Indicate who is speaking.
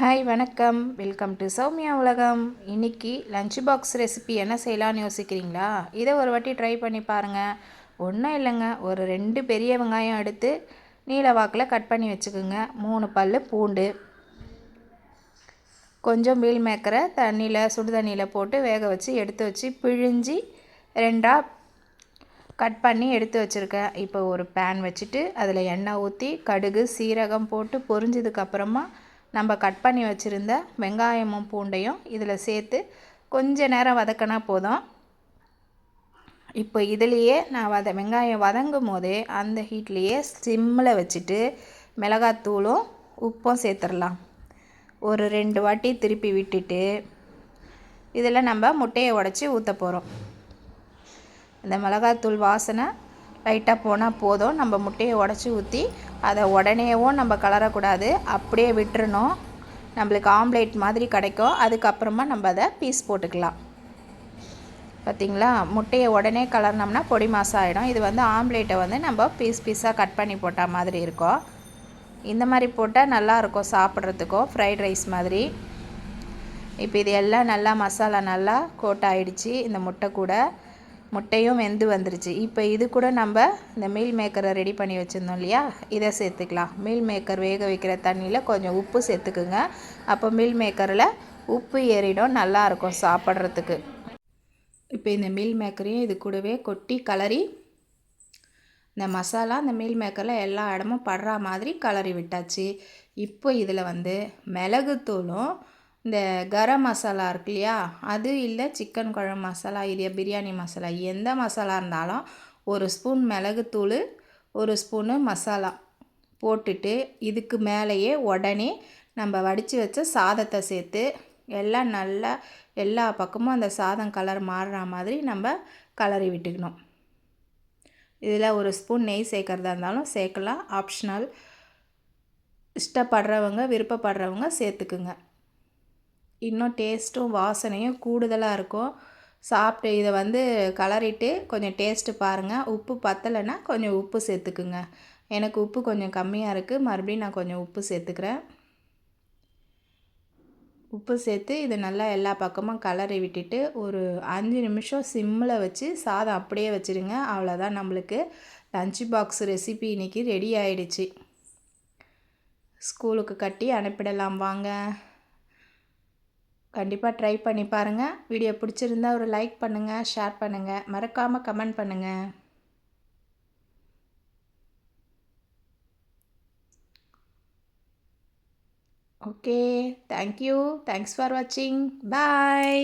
Speaker 1: Hi வணக்கம். Welcome to Soumya உலகம் இன்னைக்கு லஞ்ச் பாக்ஸ் ரெசிபி என்ன செய்யலாம்னு யோசிக்கிறீங்களா? இதை ஒரு வாட்டி ட்ரை பண்ணி பாருங்கள் ஒன்றும் இல்லைங்க. ஒரு ரெண்டு பெரிய வெங்காயம் எடுத்து நீல வாக்கில் கட் பண்ணி வச்சுக்கோங்க. மூணு பல் பூண்டு. கொஞ்சம் மீல் மேக்கரை தண்ணியில் சுடு தண்ணியில் போட்டு வேக வச்சு எடுத்து வச்சு பிழிஞ்சி ரெண்டாக கட் பண்ணி எடுத்து வச்சுருக்கேன். இப்போ ஒரு பேன் வச்சுட்டு அதில் எண்ணெய் ஊற்றி கடுகு சீரகம் போட்டு பொரிஞ்சதுக்கப்புறமா நம்ம கட் பண்ணி வச்சுருந்த வெங்காயமும் பூண்டையும் இதில் சேர்த்து கொஞ்ச நேரம் வதக்கினா போதும். இப்போ இதுலேயே நான் வத வெங்காயம் வதங்கும் போதே அந்த ஹீட்லேயே சிம்மில் வச்சுட்டு மிளகாத்தூளும் உப்பும் சேர்த்துடலாம். ஒரு ரெண்டு வாட்டி திருப்பி விட்டுட்டு இதில் நம்ம முட்டையை உடச்சி ஊற்ற போகிறோம் இந்த மிளகாத்தூள் வாசனை லைட்டாக போனால் போதும். நம்ம முட்டையை உடச்சி ஊற்றி அதை உடனேவும் நம்ம கலரக்கூடாது அப்படியே விட்டுறணும். நம்மளுக்கு ஆம்லேட் மாதிரி கிடைக்கும். அதுக்கப்புறமா நம்ம அதை பீஸ் போட்டுக்கலாம். பார்த்திங்களா? முட்டையை உடனே கலர்னோம்னா பொடி மாசம் ஆகிடும் இது வந்து ஆம்லேட்டை வந்து நம்ம பீஸ் பீஸாக கட் பண்ணி போட்டால் மாதிரி இருக்கும். இந்த மாதிரி போட்டால் நல்லாயிருக்கும் சாப்பிட்றதுக்கும் ஃப்ரைட் ரைஸ் மாதிரி. இப்போ இது எல்லாம் நல்லா மசாலா நல்லா கோட் ஆகிடுச்சி இந்த முட்டை கூட முட்டையும் வெந்து வந்துருச்சு. இப்போ இது கூட நம்ம இந்த மீல் மேக்கரை ரெடி பண்ணி வச்சுருந்தோம் இல்லையா? இதை சேர்த்துக்கலாம். மீல் மேக்கர் வேக வைக்கிற தண்ணியில் கொஞ்சம் உப்பு சேர்த்துக்குங்க. அப்போ மீல் மேக்கரில் உப்பு ஏறிடும். நல்லாயிருக்கும் சாப்பிட்றதுக்கு. இப்போ இந்த மீல் மேக்கரையும் இது கூடவே கொட்டி கலரி இந்த மசாலா இந்த மீல் மேக்கரில் எல்லா இடமும் படுற மாதிரி கலரி விட்டாச்சு. இப்போ இதில் வந்து மிளகுத்தூளும் இந்த கரம் மசாலா இருக்கு இல்லையா அது இல்லை சிக்கன் குழம்பு மசாலா இது பிரியாணி மசாலா. எந்த மசாலா இருந்தாலும் ஒரு ஸ்பூன் மிளகுத்தூள் ஒரு ஸ்பூனு மசாலா போட்டுட்டு இதுக்கு மேலேயே உடனே நம்ம வடித்து வச்ச சாதத்தை சேர்த்து எல்லாம் நல்லா எல்லா பக்கமும் அந்த சாதம் கலர் மாறுற மாதிரி நம்ம கலரி விட்டுக்கணும். இதில் ஒரு ஸ்பூன் நெய் சேர்க்குறதா இருந்தாலும் சேர்க்கலாம். ஆப்ஷனல். இஷ்டப்படுறவங்க விருப்பப்படுறவங்க சேர்த்துக்குங்க. இன்னும் டேஸ்ட்டும் வாசனையும் கூடுதலாக இருக்கும். சாப்பிட்டு இதை வந்து கலரிட்டு கொஞ்சம் டேஸ்ட்டு பாருங்கள் உப்பு பத்தலைன்னா கொஞ்சம் உப்பு சேர்த்துக்குங்க. எனக்கு உப்பு கொஞ்சம் கம்மியாக இருக்குது மறுபடியும் நான் கொஞ்சம் உப்பு சேர்த்துக்கிறேன். உப்பு சேர்த்து இது நல்லா எல்லா பக்கமும் கலரி விட்டுட்டு ஒரு அஞ்சு நிமிஷம் சிம்மில் வச்சு சாதம் அப்படியே வச்சுருங்க. அவ்வளோதான் நம்மளுக்கு லஞ்ச் பாக்ஸ் ரெசிபி இன்றைக்கி ரெடி ஆயிடுச்சு. ஸ்கூலுக்கு கட்டி அனுப்பிடலாம் வாங்க. கண்டிப்பாக ட்ரை பண்ணி பாருங்கள் வீடியோ பிடிச்சிருந்தா ஒரு லைக் பண்ணுங்கள் ஷேர் பண்ணுங்கள் மறக்காமல் கமெண்ட் பண்ணுங்கள் ஓகே தேங்க்யூ தேங்க்ஸ் ஃபார் வாட்சிங் பாய்